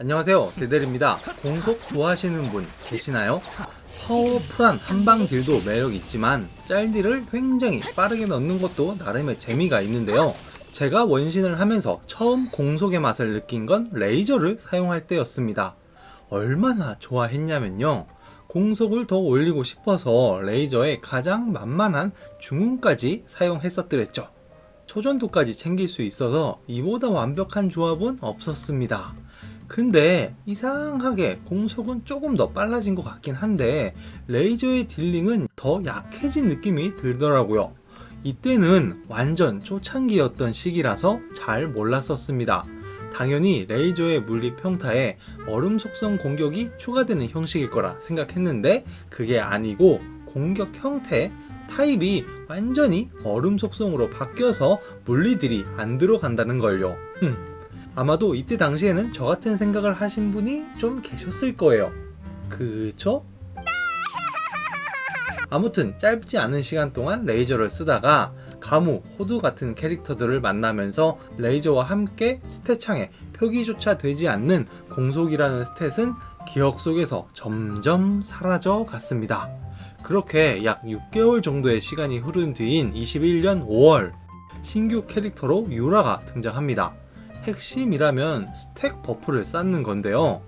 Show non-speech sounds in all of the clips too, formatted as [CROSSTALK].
안녕하세요. 데델입니다. 공속 좋아하시는 분 계시나요? 파워풀한 한방 딜도 매력 있지만 짤딜을 굉장히 빠르게 넣는 것도 나름의 재미가 있는데요. 제가 원신을 하면서 처음 공속의 맛을 느낀 건 레이저를 사용할 때였습니다. 얼마나 좋아했냐면요. 공속을 더 올리고 싶어서 레이저의 가장 만만한 중운까지 사용했었더랬죠. 초전도까지 챙길 수 있어서 이보다 완벽한 조합은 없었습니다. 근데 이상하게 공속은 조금 더 빨라진 것 같긴 한데 레이저의 딜링은 더 약해진 느낌이 들더라고요. 이때는 완전 초창기였던 시기라서 잘 몰랐었습니다. 당연히 레이저의 물리 평타에 얼음 속성 공격이 추가되는 형식일 거라 생각했는데 그게 아니고 공격 형태 타입이 완전히 얼음 속성으로 바뀌어서 물리들이 안 들어간다는 걸요. 흠. 아마도 이때 당시에는 저 같은 생각을 하신 분이 좀 계셨을 거예요. 그쵸? 아무튼 짧지 않은 시간 동안 레이저를 쓰다가 가무, 호두 같은 캐릭터들을 만나면서 레이저와 함께 스탯창에 표기조차 되지 않는 공속이라는 스탯은 기억 속에서 점점 사라져 갔습니다. 그렇게 약 6개월 정도의 시간이 흐른 뒤인 21년 5월 신규 캐릭터로 유라가 등장합니다. 핵심이라면 스택 버프를 쌓는 건데요.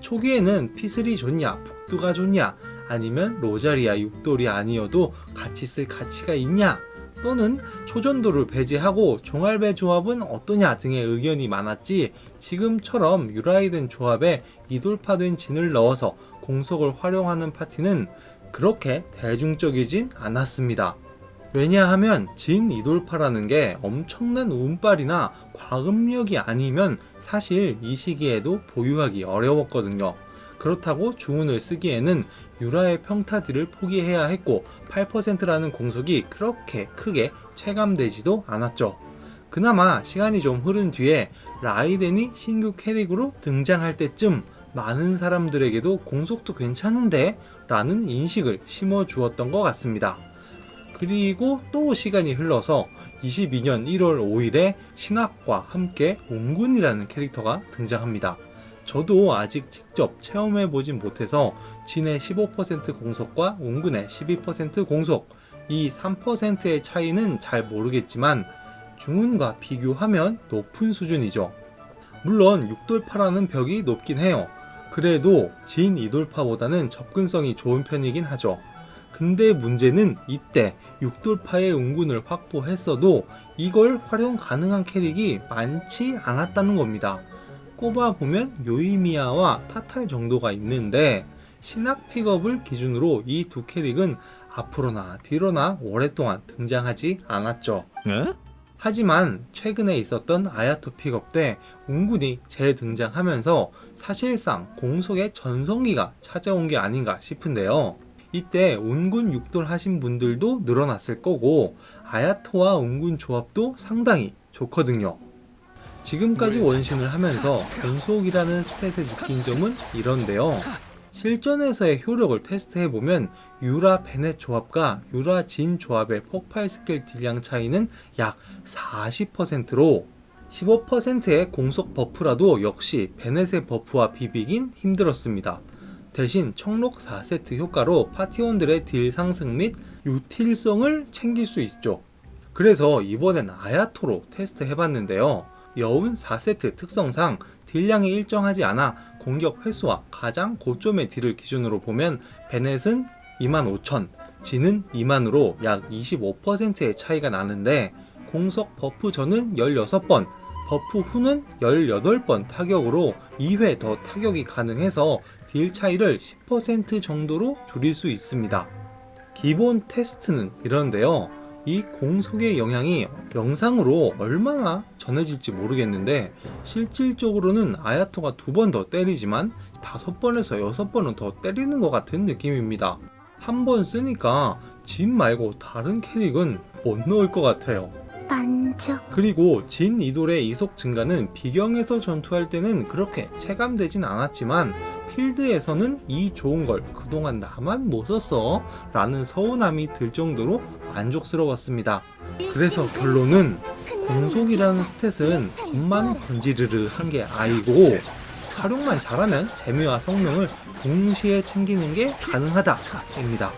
초기에는 피슬이 좋냐, 북두가 좋냐, 아니면 로자리아 육돌이 아니어도 같이 쓸 가치가 있냐, 또는 초전도를 배제하고 종알배 조합은 어떠냐 등의 의견이 많았지 지금처럼 유라이든 조합에 이돌파된 진을 넣어서 공속을 활용하는 파티는 그렇게 대중적이진 않았습니다. 왜냐하면 진 이돌파라는 게 엄청난 운빨이나 과금력이 아니면 사실 이 시기에도 보유하기 어려웠거든요. 그렇다고 주문을 쓰기에는 유라의 평타들을 포기해야 했고 8%라는 공속이 그렇게 크게 체감되지도 않았죠. 그나마 시간이 좀 흐른 뒤에 라이덴이 신규 캐릭으로 등장할 때쯤 많은 사람들에게도 공속도 괜찮은데 라는 인식을 심어 주었던 것 같습니다. 그리고 또 시간이 흘러서 22년 1월 5일에 신학과 함께 옹군이라는 캐릭터가 등장합니다. 저도 아직 직접 체험해 보진 못해서 진의 15% 공속과 옹군의 12% 공속 이 3%의 차이는 잘 모르겠지만 중운과 비교하면 높은 수준이죠. 물론 6돌파라는 벽이 높긴 해요. 그래도 진 2돌파보다는 접근성이 좋은 편이긴 하죠. 근데 문제는 이때 6돌파의 운군을 확보했어도 이걸 활용 가능한 캐릭이 많지 않았다는 겁니다. 꼽아보면 요이미아와 타탈 정도가 있는데 신학 픽업을 기준으로 이 두 캐릭은 앞으로나 뒤로나 오랫동안 등장하지 않았죠. 하지만 최근에 있었던 아야토 픽업 때 운군이 재등장하면서 사실상 공속의 전성기가 찾아온 게 아닌가 싶은데요. 이때 운군 육돌 하신 분들도 늘어났을 거고 아야토와 운군 조합도 상당히 좋거든요. 지금까지 원신을 하면서 [LAUGHS] 공속이라는 스탯을 느낀 점은 이런데요. 실전에서의 효력을 테스트해보면 유라 베넷 조합과 유라 진 조합의 폭발 스킬 딜량 차이는 약 40%로 15%의 공속 버프라도 역시 베넷의 버프와 비비긴 힘들었습니다. 대신 청록 4세트 효과로 파티원들의 딜 상승 및 유틸성을 챙길 수 있죠. 그래서 이번엔 아야토로 테스트 해봤는데요. 여운 4세트 특성상 딜량이 일정하지 않아 공격 횟수와 가장 고점의 딜을 기준으로 보면 베넷은 25,000, 진은 2만으로 약 25%의 차이가 나는데 공속 버프 전은 16번, 버프 후는 18번 타격으로 2회 더 타격이 가능해서 딜 차이를 10% 정도로 줄일 수 있습니다. 기본 테스트는 이런데요. 이 공속의 영향이 영상으로 얼마나 전해질지 모르겠는데 실질적으로는 아야토가 두 번 더 때리지만 다섯 번에서 여섯 번은 더 때리는 것 같은 느낌입니다. 한 번 쓰니까 진 말고 다른 캐릭은 못 넣을 것 같아요. 만족. 그리고 진 이돌의 이속 증가는 비경에서 전투할 때는 그렇게 체감되진 않았지만 필드에서는 이 좋은 걸 그동안 나만 못 썼어 라는 서운함이 들 정도로 만족스러웠습니다. 그래서 결론은 공속이라는 스탯은 겉만 건지르르 한 게 아니고 활용만 잘하면 재미와 성능을 동시에 챙기는 게 가능하다입니다.